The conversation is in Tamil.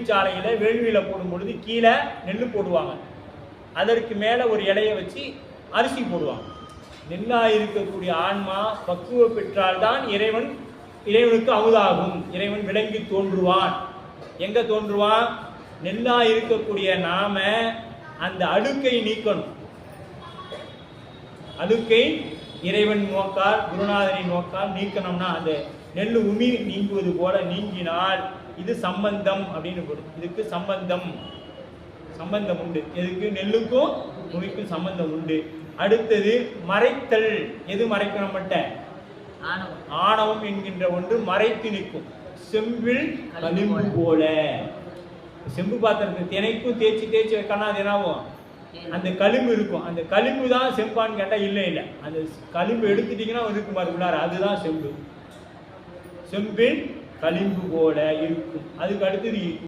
வேள்விச்சாலையில் வேள்வியில் போடும் பொழுது கீழே நெல் போடுவாங்க. அதற்கு மேலே ஒரு இலையை வச்சு அரிசி போடுவாங்க. நெல்லாக இருக்கக்கூடிய ஆன்மா பக்குவ பெற்றால்தான் இறைவன் இறைவனுக்கு அமுதாகும். இறைவன் விளங்கி தோன்றுவான். எங்க தோன்றுவான்? நெல்லா இருக்கக்கூடிய நாம அந்த அழுக்கை நீக்கணும். அழுக்கை இறைவன் நோக்கால் குருநாதரின் நோக்கால் நீக்கணும்னா அந்த நெல் உமி நீங்குவது போல நீங்கினால் இது சம்பந்தம் அப்படின்னு பொருள். இதுக்கு சம்பந்தம். சம்பந்தம் உண்டு. எதுக்கு? நெல்லுக்கும் உமிக்கும் சம்பந்தம் உண்டு. அடுத்தது மறைத்தல். எது மறைக்கணும் ஆணவம். ஆணவம் என்கின்ற ஒன்று மறைத்து நிற்கும். செம்பில் களிம்பு போல. செம்பு பாத்திரத்தை தினைக்கும் தேய்ச்சி தேய்ச்சி வைக்கணும் அது என்னாகும்? அந்த களிம்பு இருக்கும். அந்த களிம்பு தான் செம்பான்னு கேட்டால் இல்லை இல்லை. அந்த களிம்பு எடுத்துட்டீங்கன்னா இருக்கும் பாரு உள்ளார. அதுதான் செம்பு. செம்பின் களிம்பு போல இருக்கும். அதுக்கு அடுத்தது